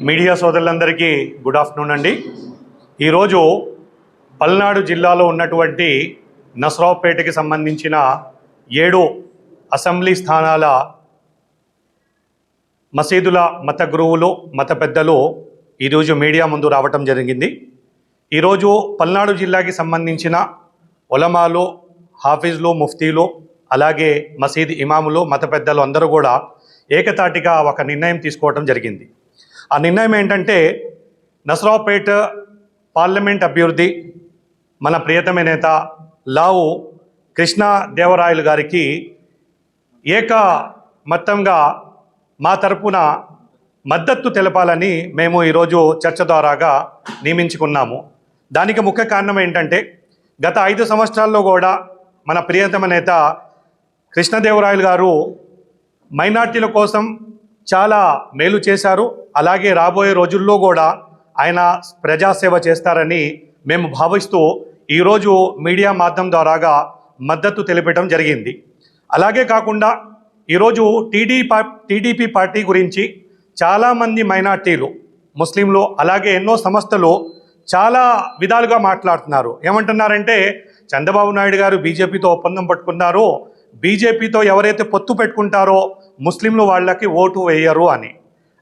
Media సోదరులందరికీ good afternoon అండి. ఈరోజు పల్నాడు జిల్లాలో ఉన్నటువంటి నసరావుపేటకి సంబంధించిన ఏడు అసెంబ్లీ స్థానాల మసీదుల మత గురువులు మత పెద్దలు ఈరోజు మీడియా ముందు రావటం జరిగింది. ఈరోజు పల్నాడు జిల్లాకి సంబంధించిన ఒలమాలు హాఫీజ్లు ముఫ్తీలు అలాగే మసీద్ ఇమాములు మత పెద్దలు అందరూ కూడా ఏకతాటిగా ఒక నిర్ణయం తీసుకోవటం జరిగింది. ఆ నిర్ణయం ఏంటంటే నసరావుపేట పార్లమెంట్ అభ్యర్థి మన ప్రియతమ నేత లావు కృష్ణా దేవరాయలు గారికి ఏక మొత్తంగా మా తరపున మద్దతు తెలపాలని మేము ఈరోజు చర్చ ద్వారాగా నియమించుకున్నాము. దానికి ముఖ్య కారణం ఏంటంటే గత ఐదు సంవత్సరాల్లో కూడా మన ప్రియతమ నేత కృష్ణదేవరాయలు గారు మైనార్టీల కోసం చాలా మేలు చేశారు. అలాగే రాబోయే రోజుల్లో కూడా ఆయన ప్రజాసేవ చేస్తారని మేము భావిస్తూ ఈరోజు మీడియా మాధ్యమం ద్వారాగా మద్దతు తెలిపడం జరిగింది. అలాగే కాకుండా ఈరోజు టీడీ పా టీడీపీ పార్టీ గురించి చాలామంది మైనార్టీలు ముస్లింలు అలాగే ఎన్నో సంస్థలు చాలా విధాలుగా మాట్లాడుతున్నారు. ఏమంటున్నారంటే చంద్రబాబు నాయుడు గారు బీజేపీతో ఒప్పందం పట్టుకున్నారో. బీజేపీతో ఎవరైతే పొత్తు పెట్టుకుంటారో ముస్లింలు వాళ్ళకి ఓటు వేయరు అని.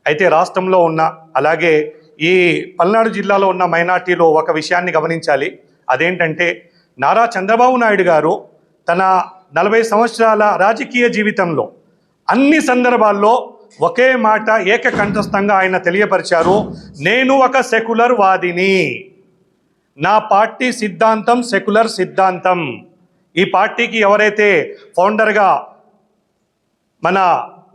అయితే రాష్ట్రంలో ఉన్న అలాగే ఈ పల్నాడు జిల్లాలో ఉన్న మైనార్టీలో ఒక విషయాన్ని గమనించాలి. అదేంటంటే నారా చంద్రబాబు నాయుడు గారు తన నలభై సంవత్సరాల రాజకీయ జీవితంలో అన్ని సందర్భాల్లో ఒకే మాట ఏకకంఠస్థంగా ఆయన తెలియపరిచారు. నేను ఒక సెక్యులర్ వాదిని. నా పార్టీ సిద్ధాంతం సెక్యులర్ సిద్ధాంతం. ఈ పార్టీకి ఎవరైతే ఫౌండర్గా మన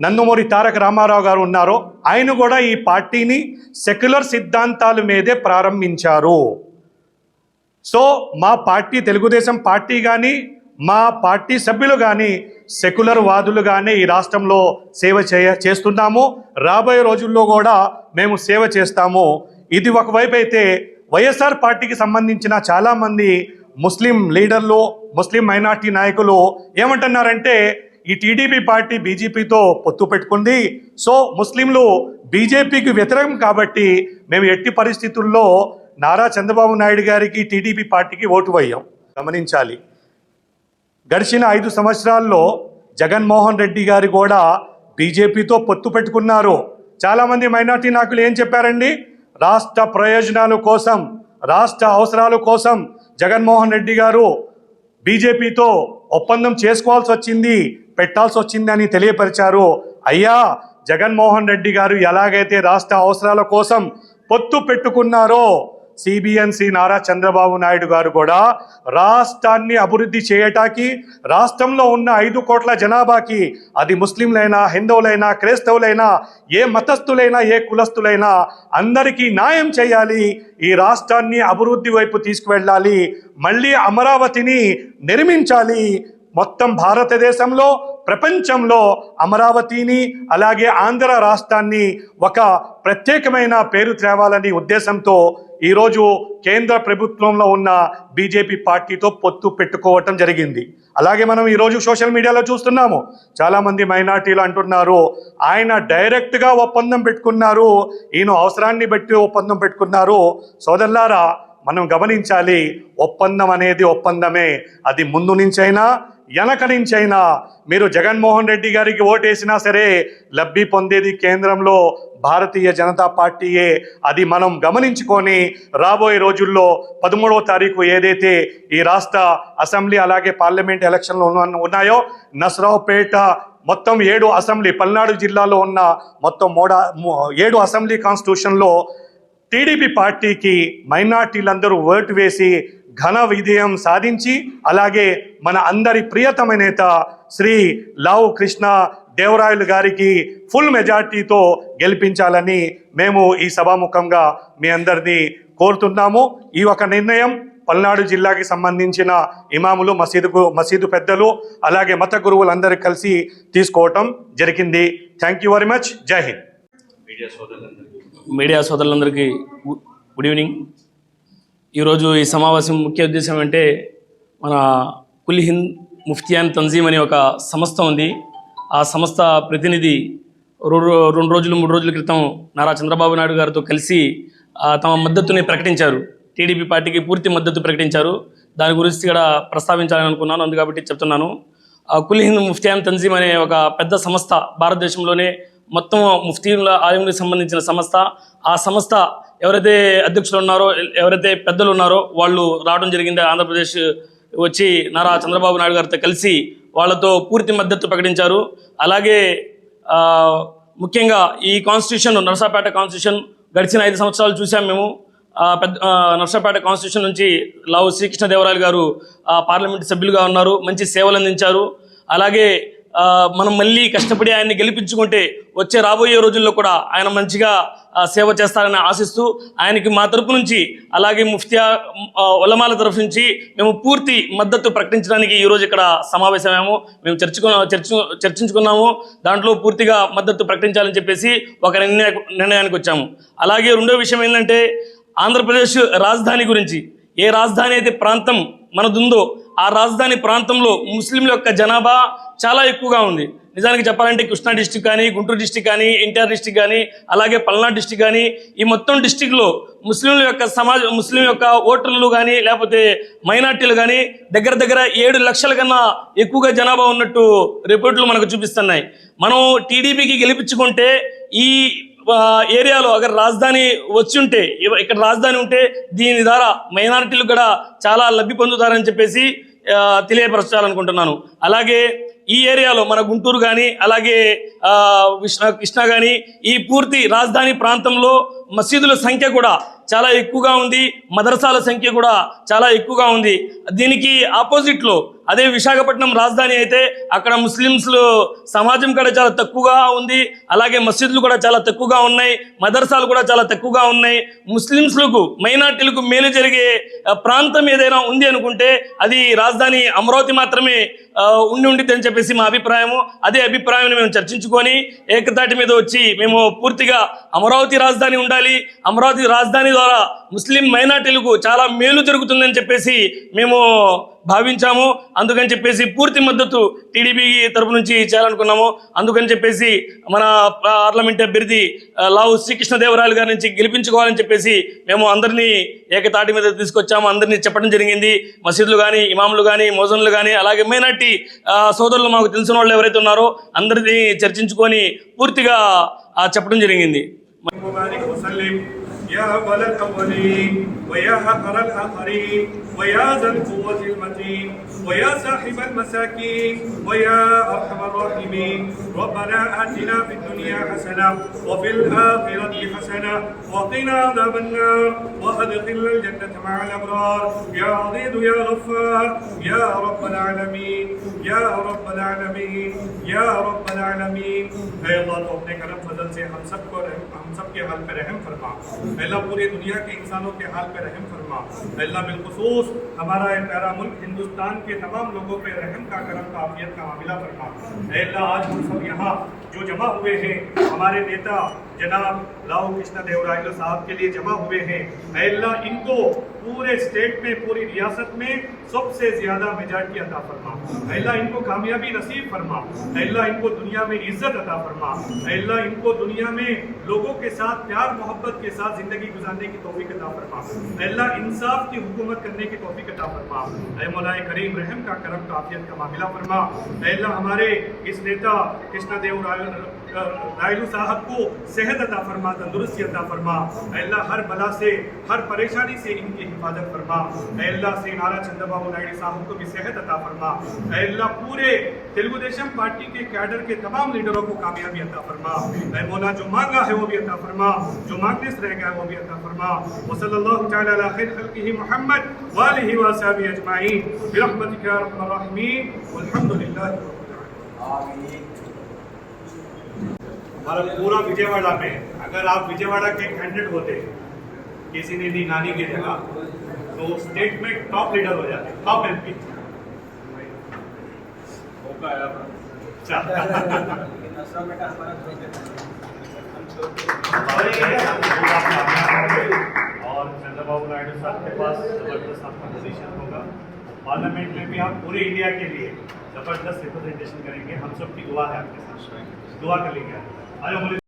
నందమూరి తారక రామారావు గారు ఉన్నారో ఆయన కూడా ఈ పార్టీని సెక్యులర్ సిద్ధాంతాల మీదే ప్రారంభించారు. సో మా పార్టీ తెలుగుదేశం పార్టీ కానీ మా పార్టీ సభ్యులు కానీ సెక్యులర్ వాదులుగానే ఈ రాష్ట్రంలో సేవ చేయ చేస్తున్నాము. రాబోయే రోజుల్లో కూడా మేము సేవ చేస్తాము. ఇది ఒకవైపు అయితే వైఎస్ఆర్ పార్టీకి సంబంధించిన చాలామంది ముస్లిం లీడర్లు ముస్లిం మైనార్టీ నాయకులు ఏమంటున్నారంటే ఈ టీడీపీ పార్టీ బీజేపీతో పొత్తు పెట్టుకుంది. సో ముస్లింలు బీజేపీకి వ్యతిరేకం కాబట్టి మేము ఎట్టి పరిస్థితుల్లో నారా చంద్రబాబు నాయుడు గారికి టీడీపీ పార్టీకి ఓటు వేయం. గమనించాలి. గడిచిన ఐదు సంవత్సరాల్లో జగన్మోహన్ రెడ్డి గారు కూడా బీజేపీతో పొత్తు పెట్టుకున్నారు. చాలామంది మైనార్టీ నాయకులు ఏం చెప్పారండి? రాష్ట్ర ప్రయోజనాల కోసం రాష్ట్ర అవసరాల కోసం జగన్మోహన్ రెడ్డి గారు బీజేపీతో ఒప్పందం చేసుకోవాల్సి వచ్చింది పెట్టాల్సి వచ్చింది అని తెలియపరిచారు. అయ్యా జగన్మోహన్ రెడ్డి గారు ఎలాగైతే రాష్ట్ర అవసరాల కోసం పొత్తు పెట్టుకున్నారో సిబిఎన్సి నారా చంద్రబాబు నాయుడు గారు కూడా రాష్ట్రాన్ని అభివృద్ధి చేయటానికి రాష్ట్రంలో ఉన్న ఐదు కోట్ల జనాభాకి అది ముస్లింలైనా హిందువులైనా క్రైస్తవులైనా ఏ మతస్థులైనా ఏ కులస్థులైనా అందరికీ న్యాయం చేయాలి ఈ రాష్ట్రాన్ని అభివృద్ధి వైపు తీసుకువెళ్ళాలి మళ్ళీ అమరావతిని నిర్మించాలి. మొత్తం భారతదేశంలో ప్రపంచంలో అమరావతిని అలాగే ఆంధ్ర రాష్ట్రాన్ని ఒక ప్రత్యేకమైన పేరు తేవాలని ఉద్దేశంతో ఈరోజు కేంద్ర ప్రభుత్వంలో ఉన్న బీజేపీ పార్టీతో పొత్తు పెట్టుకోవటం జరిగింది. అలాగే మనం ఈరోజు సోషల్ మీడియాలో చూస్తున్నాము. చాలామంది మైనార్టీలు అంటున్నారు ఆయన డైరెక్ట్గా ఒప్పందం పెట్టుకున్నారు ఈయన అవసరాన్ని బట్టి ఒప్పందం పెట్టుకున్నారు. సోదరులారా మనం గమనించాలి ఒప్పందం అనేది ఒప్పందమే. అది ముందు నుంచైనా వెనక నుంచైనా మీరు జగన్మోహన్ రెడ్డి గారికి ఓటేసినా సరే లబ్ధి పొందేది కేంద్రంలో భారతీయ జనతా పార్టీయే. అది మనం గమనించుకొని రాబోయే రోజుల్లో పదమూడవ తారీఖు ఏదైతే ఈ రాష్ట్ర అసెంబ్లీ అలాగే పార్లమెంట్ ఎలక్షన్లు ఉన్నాయో నసరావుపేట మొత్తం ఏడు అసెంబ్లీ పల్నాడు జిల్లాలో ఉన్న మొత్తం మూడ ఏడు అసెంబ్లీ కాన్స్టిట్యూషన్లో టీడీపీ పార్టీకి మైనార్టీలందరూ ఓటు వేసి ఘన విజయం సాధించి అలాగే మన అందరి ప్రియతమ నేత శ్రీ లావు కృష్ణ దేవరాయలు గారికి ఫుల్ మెజార్టీతో గెలిపించాలని మేము ఈ సభాముఖంగా మీ అందరినీ కోరుతున్నాము. ఈ ఒక నిర్ణయం పల్నాడు జిల్లాకి సంబంధించిన ఇమాములు మసీదుకు మసీదు పెద్దలు అలాగే మత గురువులందరూ కలిసి తీసుకోవటం జరిగింది. Thank you very much Jai Hind media సోదరులందరికీ. Good evening. ఈరోజు ఈ సమావేశం ముఖ్య ఉద్దేశం అంటే మన కుల్ హింద్ ముఫ్తియాన్ తంజీమ్ అనే ఒక సంస్థ ఉంది. ఆ సంస్థ ప్రతినిధి రెండు రెండు రోజులు మూడు రోజుల క్రితం నారా చంద్రబాబు నాయుడు గారితో కలిసి తమ మద్దతుని ప్రకటించారు. టీడీపీ పార్టీకి పూర్తి మద్దతు ప్రకటించారు. దాని గురించి కూడా ప్రస్తావించాలని అనుకున్నాను. అందుకబట్టి చెప్తున్నాను. ఆ, కుల్ హింద్ ముఫ్తియాన్ తంజీమ్ అనే ఒక పెద్ద సంస్థ భారతదేశంలోనే మొత్తం ముఫ్తీల ఆలయంకి సంబంధించిన సంస్థ ఆ సంస్థ ఎవరైతే అధ్యక్షులు ఉన్నారో ఎవరైతే పెద్దలు ఉన్నారో వాళ్ళు రావడం జరిగింది. ఆంధ్రప్రదేశ్ వచ్చి నారా చంద్రబాబు నాయుడు గారితో కలిసి వాళ్ళతో పూర్తి మద్దతు ప్రకటించారు. అలాగే ముఖ్యంగా ఈ కాన్స్టిట్యూషన్ నరసాపేట కాన్స్టిట్యూషన్ గడిచిన ఐదు సంవత్సరాలు చూసాం మేము. పెద్ద నర్సాపేట నరసాపేట కాన్స్టిట్యూషన్ నుంచి లావు శ్రీకృష్ణదేవరాయలు గారు పార్లమెంటు పార్లమెంట్ సభ్యులుగా ఉన్నారు. మంచి సేవలు అందించారు. అలాగే మనం మళ్ళీ కష్టపడి ఆయన్ని గెలిపించుకుంటే వచ్చే రాబోయే రోజుల్లో కూడా ఆయన మంచిగా సేవ చేస్తారని ఆశిస్తూ ఆయనకి మా తరపు నుంచి అలాగే ముఫ్తియా ఉలమాల తరఫు నుంచి మేము పూర్తి మద్దతు ప్రకటించడానికి ఈరోజు ఇక్కడ సమావేశమేమో మేము చర్చకు చర్చ చర్చించుకున్నాము. దాంట్లో పూర్తిగా మద్దతు ప్రకటించాలని చెప్పేసి ఒక నిర్ణయ నిర్ణయానికి వచ్చాము. అలాగే రెండో విషయం ఏంటంటే ఆంధ్రప్రదేశ్ రాజధాని గురించి. ఏ రాజధాని అయితే ప్రాంతం మనదుందో ఆ రాజధాని ప్రాంతంలో ముస్లింల యొక్క జనాభా చాలా ఎక్కువగా ఉంది. నిజానికి చెప్పాలంటే కృష్ణా డిస్టిక్ కానీ గుంటూరు డిస్టిక్ కానీ ఎన్టీఆర్ డిస్టిక్ కానీ అలాగే పల్నాడు డిస్టిక్ కానీ ఈ మొత్తం డిస్టిక్లో ముస్లింల యొక్క సమాజ ముస్లిం యొక్క ఓటర్లు కానీ లేకపోతే మైనార్టీలు కానీ దగ్గర దగ్గర ఏడు లక్షల కన్నా ఎక్కువగా జనాభా ఉన్నట్టు రిపోర్ట్లు మనకు చూపిస్తున్నాయి. మనం టీడీపీకి గెలిపించుకుంటే ఈ ఏరియాలో అక్కడ రాజధాని వచ్చి ఉంటే ఇక్కడ రాజధాని ఉంటే దీని ద్వారా మైనారిటీలు కూడా చాలా లబ్ధి పొందుతారని చెప్పేసి తెలియపరచాలనుకుంటున్నాను. అలాగే ఈ ఏరియాలో మన గుంటూరు కానీ అలాగే కృష్ణ కానీ ఈ పూర్తి రాజధాని ప్రాంతంలో మసీదుల సంఖ్య కూడా చాలా ఎక్కువగా ఉంది మదరసాల సంఖ్య కూడా చాలా ఎక్కువగా ఉంది. దీనికి ఆపోజిట్లో అదే విశాఖపట్నం రాజధాని అయితే అక్కడ ముస్లిమ్స్ సమాజం కూడా చాలా తక్కువగా ఉంది అలాగే మసీదులు కూడా చాలా తక్కువగా ఉన్నాయి మదర్సాలు కూడా చాలా తక్కువగా ఉన్నాయి. ముస్లిమ్స్లకు మైనార్టీలకు మేలు జరిగే ప్రాంతం ఏదైనా ఉంది అనుకుంటే అది రాజధాని అమరావతి మాత్రమే ఉండి ఉండిద్ది అని చెప్పేసి మా అభిప్రాయము. అదే అభిప్రాయాన్ని మేము చర్చించుకొని ఏకతాటి మీద వచ్చి మేము పూర్తిగా అమరావతి రాజధాని ఉండాలి అమరావతి రాజధాని ద్వారా ముస్లిం మైనార్టీలకు చాలా మేలు జరుగుతుందని చెప్పేసి మేము భావించాము. అందుకని చెప్పేసి పూర్తి మద్దతు టీడీపీ తరపు నుంచి చేయాలనుకున్నాము. అందుకని చెప్పేసి మన పార్లమెంట్ అభ్యర్థి లావు శ్రీకృష్ణదేవరాయలు గారి నుంచి గెలిపించుకోవాలని చెప్పేసి మేము అందరినీ ఏకతాటి మీద తీసుకొచ్చాము. అందరినీ చెప్పడం జరిగింది. మసీదులు కానీ ఇమాములు కానీ మోజన్లు కానీ అలాగే మైనార్టీ ఆ, సోదరులు మాకు తెలిసిన వాళ్ళు ఎవరైతే ఉన్నారో అందరినీ చర్చించుకొని పూర్తిగా చెప్పడం జరిగింది. وبارك وسلم يا أول الأولين ويا آخر الآخرين ويا ذا القوة المتين ويا صاحب المساكين ويا أرحم الراحمين. ربنا آتنا في الدنيا حسنة وفي الآخرة حسنة وقنا عذاب النار وأدخلنا الجنة مع الأبرار. يا عزيز يا غفار يا رب العالمين يا رب العالمين يا رب العالمين. اے اللہ تو اپنے کرم فضل سے ہم سب کو رحم ہم سب کے حال پہ رحم فرما۔ اللہ پوری دنیا کے انسانوں کے حال پہ رحم فرما۔ اللہ بالخصوص ہمارا پیارا ملک ہندوستان کے تمام لوگوں پہ رحم کا کرم کا عافیت کا معاملہ فرما۔ اے اللہ، آج ہم سب یہاں جو جمع ہوئے ہیں، ہمارے نیتا جناب لاؤ کشن دیو رائل صاحب کے لیے جمع ہوئے ہیں۔ اے اللہ، ان کو پورے اسٹیٹ میں، پوری ریاست میں سب سے زیادہ میجارٹی عطا فرما اے اللہ، ان کو کامیابی نصیب فرما اے اللہ، ان کو دنیا میں عزت عطا فرما اے اللہ، ان کو دنیا میں لوگوں کے ساتھ پیار، محبت کے ساتھ زندگی گزارنے کی توفیق عطا فرما اے اللہ، انصاف کی حکومت کرنے کی توفیق عطا فرما اے مولا کریم، رحم کا کرم کا عافیت کا معاملہ فرما اے اللہ، ہمارے اس نیتا کشن دیو رائلو صاحب کو صحت عطا فرما، تندرستی عطا فرما۔ اے اللہ، ہر بلا سے، ہر پریشانی سے ان کی حفاظت فرما۔ اے اللہ، سے نارا چندر بابو نائیڈو صاحب کو بھی صحت عطا فرما۔ اے اللہ، پورے تلگو دیشم پارٹی کے کیڈر کے تمام لیڈروں کو کامیابی عطا فرما۔ اے مولا، جو مانگا ہے وہ بھی عطا فرما۔ جو مانگنے سے رہ گیا ہے وہ بھی عطا فرما۔ وصلی اللہ تعالی علی خیر خلقہ محمد والہ وصحبہ اجمعین۔ برحمتک یا ارحم الراحمین والحمد للہ رب العالمین۔ ہمارا پورا وجےواڑا میں اگر آپ وجےواڑا کے کینڈیڈیٹ ہوتے کسی نے دی نانی کی جگہ تو اسٹیٹ میں ٹاپ لیڈر ہو جاتے ٹاپ ایم پی اور چندر بابو نائیڈو صاحب کے پاس زبردست آپ کا پوزیشن ہوگا۔ پارلیمنٹ میں بھی آپ پورے انڈیا کے لیے زبردست ریپرزنٹیشن کریں گے۔ ہم سب کی دعا ہے آپ کے ساتھ۔ دعا کر لیں گے 还有我们